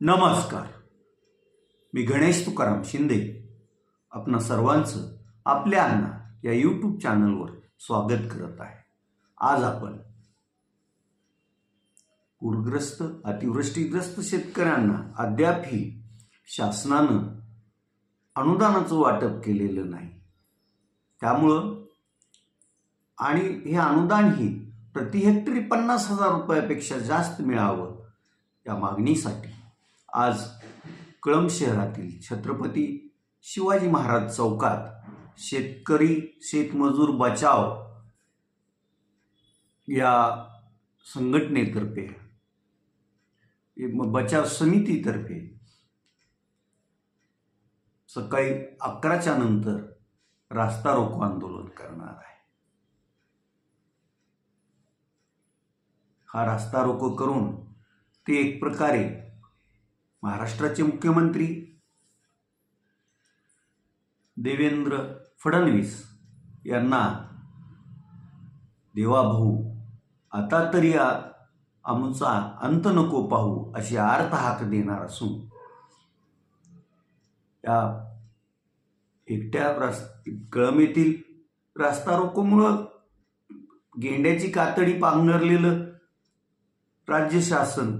नमस्कार. मी गणेश तुकाराम शिंदे. आपणा सर्वांचं आपल्या अण्णा या यूट्यूब चॅनलवर स्वागत करत आहे. आज आपण पूरग्रस्त अतिवृष्टीग्रस्त शेतकऱ्यांना अद्यापही शासनानं अनुदानाचं वाटप केलेलं नाही. त्यामुळं आणि हे अनुदानही प्रति हेक्टरी पन्नास हजार रुपयापेक्षा जास्त मिळावं या मागणीसाठी आज कळंब शहरातील छत्रपती शिवाजी महाराज चौकात शेतकरी शेतमजूर बचाव या संघटनेतर्फे बचाव समितीतर्फे सकाळी अकराच्या नंतर रास्ता रोको आंदोलन करणार आहे. हा रास्ता रोको करून ते एक प्रकारे महाराष्ट्राचे मुख्यमंत्री देवेंद्र फडणवीस यांना देवाभाऊ आता तरी आमचा अंत नको पाहू अशी आर्त हाक देणार असून या एकट्या रास कळमेतील रास्ता रोकोमुळं गेंड्याची कातडी पांघरलेलं राज्य शासन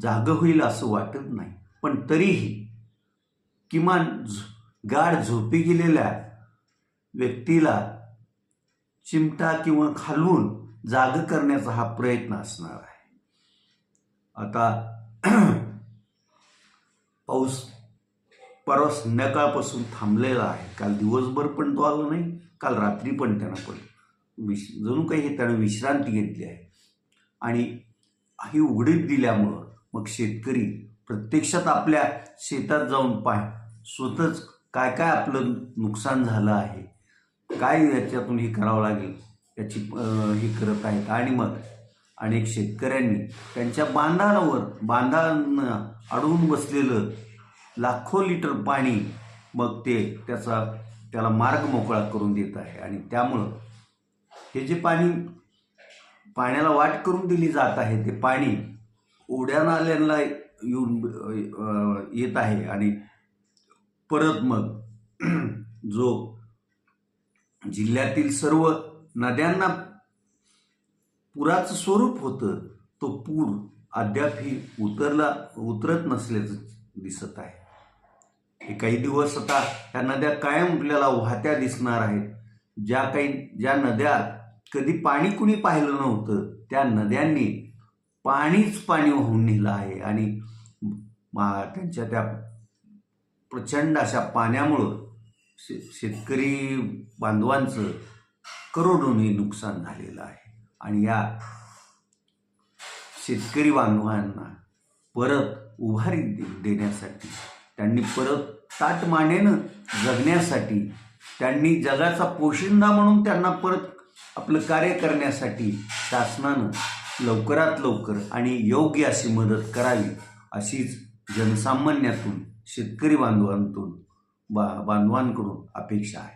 जागं होईल असं वाटत नाही. पण तरीही किमान झ- गाढ झोपी गेलेल्या व्यक्तीला चिमटा किंवा खालवून जाग करण्याचा हा प्रयत्न असणार आहे. आता पाऊस परवा संध्याकाळपासून थांबलेला आहे. काल दिवसभर पण तो आला नाही काल रात्री पण त्यानं पण. विश जणू काही हे त्यानं विश्रांती घेतली आहे. आणि ही उघडीप दिल्यामुळं मग शेतकरी प्रत्यक्षात आपल्या शेतात जाऊन पाह स्वतःच काय काय आपलं नुकसान झालं आहे? काय याच्यातून हे करावं लागेल? याची हे करत आहेत? आणि मग? अनेक शेतकऱ्यांनी त्यांच्या बांधावर बांधांना अडवून बसलेलं लाखो लिटर पाणी मग ते त्याचा त्याला मार्ग मोकळा करून देत आहे. आणि त्यामुळं हे जे पाणी पाण्याला वाट करून दिली जात आहे ते पाणी ओढ्या नाल्यांना येऊन येत आहे. आणि परत मग जो जिल्ह्यातील सर्व नद्यांना पुराचं स्वरूप होतं तो पूर अद्यापही उतरला उतरत नसल्याचं दिसत आहे. हे काही दिवस आता ह्या नद्या कायम आपल्याला वाहत्या दिसणार आहेत. ज्या काही ज्या नद्या कधी पाणी कुणी पाहिलं नव्हतं त्या नद्यांनी पाणीच पाणी वाहून नेलं आहे. आणि मा त्यांच्या त्या प्रचंड अशा पाण्यामुळं शे शेतकरी बांधवांचं करोडोनी नुकसान झालेलं आहे. आणि या शेतकरी बांधवांना परत उभारी दे- देण्यासाठी त्यांनी परत ताटमानेनं जगण्यासाठी त्यांनी जगाचा पोशिंदा म्हणून त्यांना परत आपलं कार्य करण्यासाठी शासनानं लवकरात लवकर आणि योग्य अशी मदत करावी अशीच जनसामान्यातून शेतकरी बांधवांतून बा बांधवांकडून अपेक्षा आहे.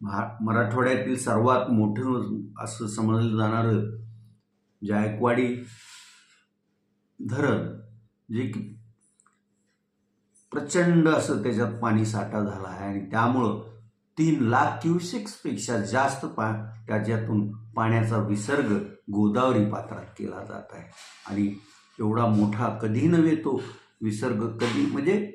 महा मराठवाड्यातील सर्वात मोठं असं समजलं जाणारं जायकवाडी धरण जे की प्रचंड असं त्याच्यात पाणी साठा झाला आहे आणि त्यामुळं तीन लाख क्युसेक्सपेक्षा जास्त पा त्याच्यातून पाण्याचा विसर्ग गोदावरी पात्रात केला जात आहे. आणि एवढा मोठा कधी नव्हे तो विसर्ग कधी म्हणजे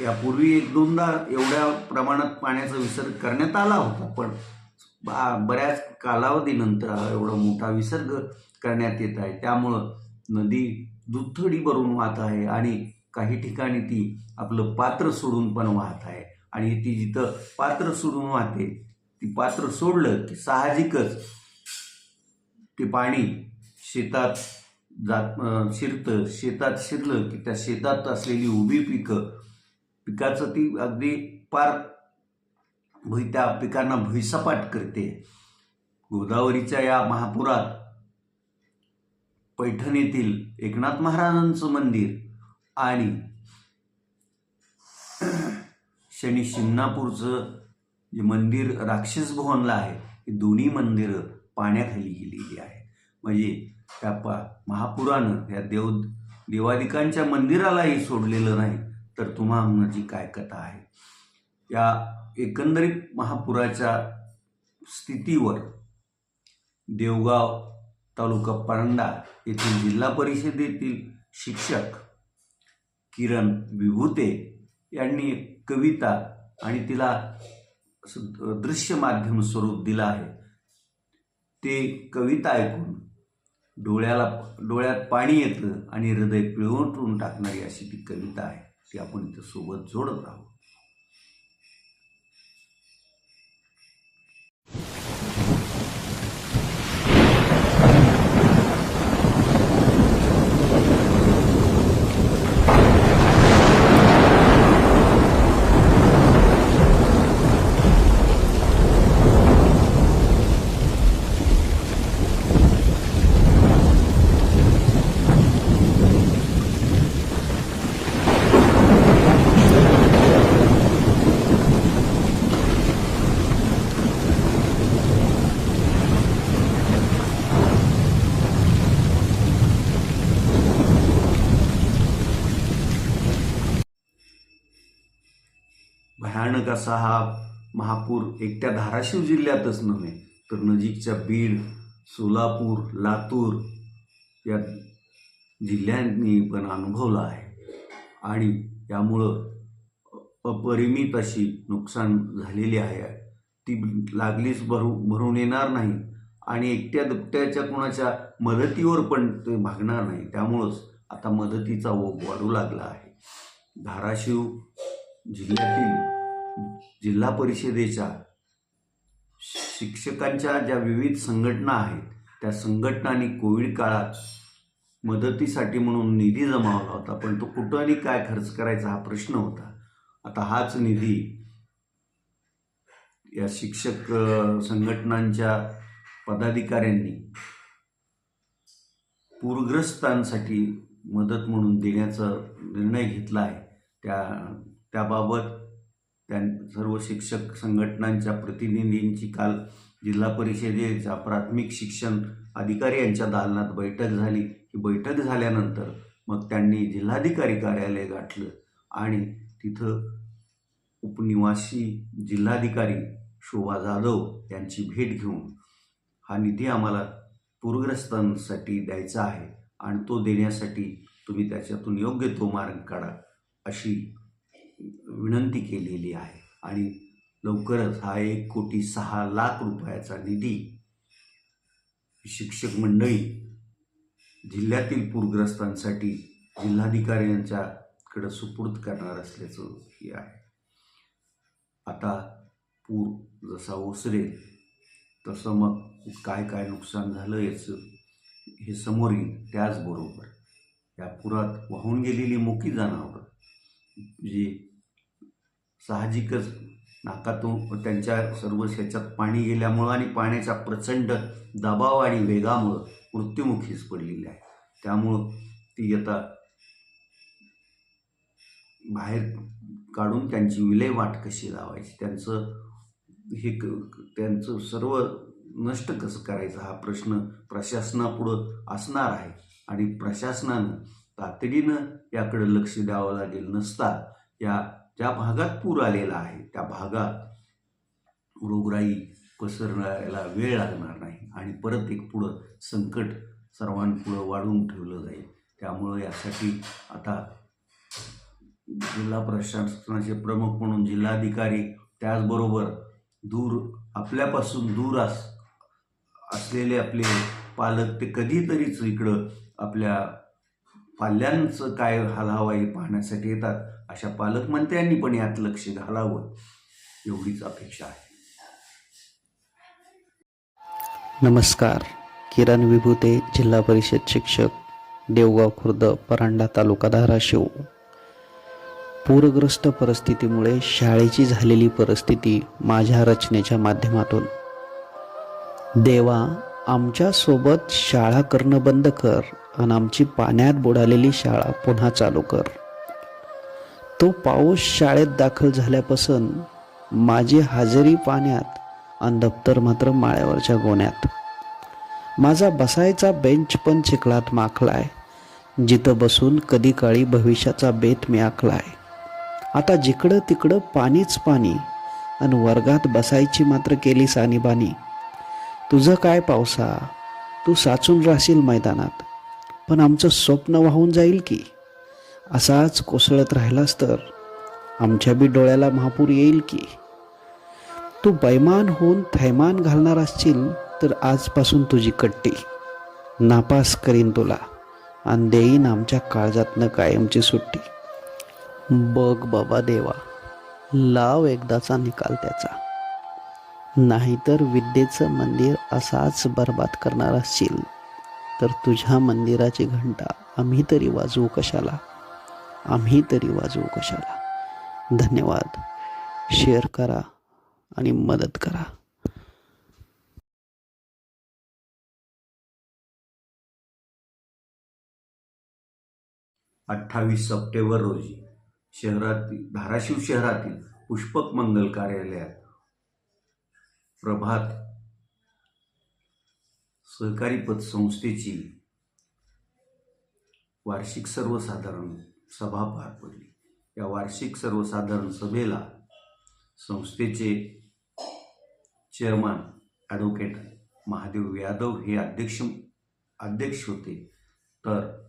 यापूर्वी एक दोनदा एवढ्या प्रमाणात पाण्याचा विसर्ग करण्यात आला होता पण बऱ्याच कालावधीनंतर हा एवढा मोठा विसर्ग करण्यात येत आहे. त्यामुळं नदी दुथडी भरून वाहत आहे आणि काही ठिकाणी ती आपलं पात्र सोडून पण वाहत आहे. आणि ती जिथं पात्र सोडून वाहते ती पात्र सोडलं की साहजिकच ते पाणी शेतात जात शिरतं. शेतात शिरलं की त्या शेतात असलेली उभी पिकं पिकाचं ती अगदी पार भुई त्या पिकांना भुईसपाट करते. गोदावरीच्या या महापुरात पैठण येथील एकनाथ महाराजांचं मंदिर आणि शनी शिंगणापूरचं जे मंदिर राक्षस भवनला आहे ही दोन्ही मंदिरं पाण्याखाली गेलेली आहे म्हणजे त्या पा महापुरानं या देव देवादिकांच्या मंदिरालाही सोडलेलं नाही. तर तुम्हाला काय कथा आहे? या एकंदरीत महापुराच्या स्थितीवर देवगाव तालुका परंडा येथील जिल्हा परिषदेतील शिक्षक किरण विभूते यांनी एक कविता आणि तिला दृश्य माध्यम स्वरूप दिलं आहे. ते कविता ऐकून डोळ्याला डोळ्यात पाणी येतं आणि हृदय पिळवटून टाकणारी अशी ती कविता आहे. ती आपण इथं सोबत जोडत राहू. तसा हा महापूर एकट्या धाराशिव जिल्ह्यातच नव्हे तर नजीकच्या बीड सोलापूर लातूर या जिल्ह्यांनी पण अनुभवला आहे. आणि यामुळं अपरिमित अशी नुकसान झालेली आहे. ती लागलीच भरू भरून येणार नाही. आणि एकट्या दुकट्याच्या कोणाच्या मदतीवर पण ते भागणार नाही. त्यामुळंच आता मदतीचा ओघ वाढू लागला आहे. धाराशिव जिल्ह्यातील जिल्हा परिषदेच्या शिक्षकांच्या ज्या विविध संघटना आहेत त्या संघटनांनी कोविड काळात मदतीसाठी म्हणून निधी जमावला होता पण तो कुठं आणि काय खर्च करायचा हा प्रश्न होता. आता हाच निधी या शिक्षक संघटनांच्या पदाधिकाऱ्यांनी पूरग्रस्तांसाठी मदत म्हणून देण्याचा निर्णय घेतला आहे. त्या त्याबाबत त्या सर्व शिक्षक संघटनांच्या प्रतिनिधींची काल जिल्हा परिषदेच्या प्राथमिक शिक्षण अधिकारी यांच्या दालनात बैठक झाली. ही बैठक झाल्यानंतर मग त्यांनी जिल्हाधिकारी कार्यालय गाठलं आणि तिथं उपनिवासी जिल्हाधिकारी शोभा जाधव यांची भेट घेऊन हा निधी आम्हाला पूरग्रस्तांसाठी द्यायचा आहे आणि तो देण्यासाठी तुम्ही त्याच्यातून योग्य तो मार्ग काढा अशी विनंती केलेली आहे. आणि लवकरच हा एक कोटी सहा लाख रुपयाचा निधी शिक्षक मंडळी जिल्ह्यातील पूरग्रस्तांसाठी जिल्हाधिकाऱ्यांच्याकडं सुपूर्द करणार असल्याचं हे आहे. आता पूर जसा ओसरेल तसं मग काय काय नुकसान झालं याचं हे समोर येईल. त्याचबरोबर या पुरात वाहून गेलेली मोठी जनावरं जी साहजिकच नाकातून त्यांच्या सर्व ह्याच्यात पाणी गेल्यामुळं आणि पाण्याच्या प्रचंड दबाव आणि वेगामुळं मृत्युमुखीच पडलेली आहे. त्यामुळं ती आता बाहेर काढून त्यांची विल्हेवाट कशी लावायची? त्यांचं हे क- त्यांचं सर्व नष्ट कसं करायचं? हा प्रश्न प्रशासनापुढं असणार आहे. आणि प्रशासनानं तातडीनं याकडे लक्ष द्यावं लागेल नसता या ज्या भागात पूर आलेला आहे त्या भागात रोगराई पसरण्याला वेळ लागणार नाही आणि परत एक पुढं संकट सर्वांपुढं वाढवून ठेवलं जाईल. त्यामुळं यासाठी आता जिल्हा प्रशासनाचे प्रमुख म्हणून जिल्हाधिकारी त्याचबरोबर दूर आपल्यापासून दूर अस असलेले आपले पालक ते कधीतरीच इकडं आपल्या पाल्यांचं काय हालावाई पाहण्यासाठी येतात अशा पालकमंत्र्यांनी पण यात लक्ष घालावं. एवढीच अपेक्षा आहे. नमस्कार. किरण विभूते जिल्हा परिषद शिक्षक देवगाव खुर्द परांडा तालुका धाराशिव. पूरग्रस्त परिस्थितीमुळे शाळेची झालेली परिस्थिती माझ्या रचनेच्या माध्यमातून. देवा आमच्यासोबत शाळा करणं बंद कर. आणि आमची पाण्यात बुडालेली शाळा पुन्हा चालू कर. तो पाऊस शाळेत दाखल झाल्यापासून माझी हजेरी पाण्यात आणि दप्तर मात्र माळ्यावरच्या गोण्यात. माझा बसायचा बेंच पण चिखलात माखलाय. जिथं बसून कधी काळी भविष्याचा बेत मी आखलाय आता जिकडं तिकडं पाणीच पाणी आणि वर्गात बसायची मात्र केली सानीबानी तुझं काय पावसा? तू साचून राहशील मैदानात. पण आमचं स्वप्न वाहून जाईल की? असाच कोसळत राहिलास तर आमच्या बी डोळ्याला महापूर येईल की? तू बैमान होऊन थैमान घालणार असशील तर आजपासून तुझी कट्टी. नापास करीन तुला आणि देईन आमच्या काळजातनं कायमची सुट्टी. बघ बाबा देवा लाव एकदाचा निकाल त्याचा. नाहीतर विद्येचं मंदिर असाच बर्बाद करणार असशील. तर तुझ्या मंदिराची घंटा आम्ही तरी वाजवू कशाला? आम्ही तरी वाजवू कशाला? धन्यवाद. शेअर करा आणि मदत करा. अठ्ठावीस सप्टेंबर रोजी शहरातील धाराशिव शहरातील पुष्पक मंगल कार्यालयात प्रभात सहकारी पतसंस्थेची वार्षिक सर्वसाधारण सभा पार पडली. या वार्षिक सर्वसाधारण सभेला संस्थेचे चेअरमन ॲडव्होकेट महादेव यादव हे अध्यक्ष अध्यक्ष होते. तर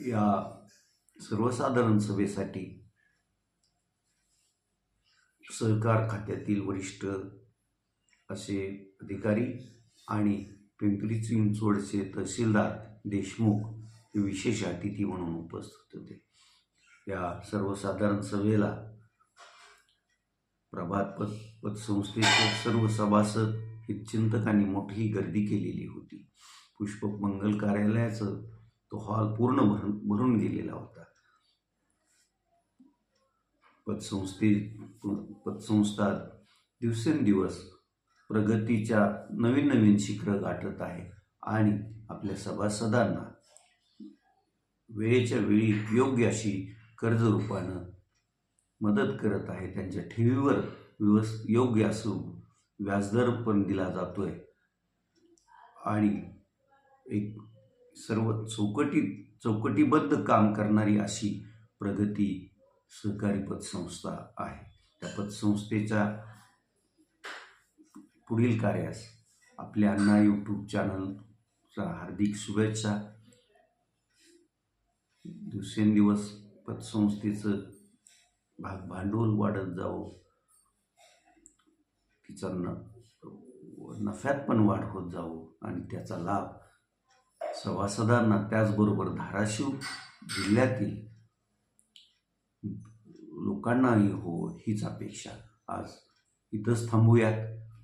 या सर्वसाधारण सभेसाठी सहकार खात्यातील वरिष्ठ असे अधिकारी आणि पिंपरी चिंचवडचे तहसीलदार देशमुख हे विशेष अतिथी म्हणून उपस्थित होते. या सर्वसाधारण सभेला प्रभात पत पतसंस्थेचे सर्व सभासद हितचिंतकांनी मोठी गर्दी केलेली होती. पुष्पक मंगल कार्यालयाचं तो हॉल पूर्ण भरून भरून गेलेला होता. पतसंस्थे पतसंस्था दिवसेंदिवस प्रगतीच्या नवीन नवीन शिखरं गाठत आहे. आणि आपल्या सभासदांना वेळेच्या वेळी योग्य अशी कर्जरूपानं मदत करत आहे. त्यांच्या ठेवीवर व्यवस् योग्य असून व्याजदर पण दिला जातो आहे आणि एक सर्व चौकटी चौकटीबद्ध काम करणारी अशी प्रगती सहकारी पतसंस्था आहे. त्या पतसंस्थेच्या पुढील कार्यास आपल्या अण्णा यूट्यूब चॅनलचा हार्दिक शुभेच्छा. दिवसेंदिवस पतसंस्थेचं भाग भांडवल वाढत जावं. तिचा न नफ्यात पण वाढ होत जावं आणि त्याचा लाभ सभासदांना त्याचबरोबर धाराशिव जिल्ह्यातील लोकांनाही हो हीच अपेक्षा. आज इथंच थांबूयात.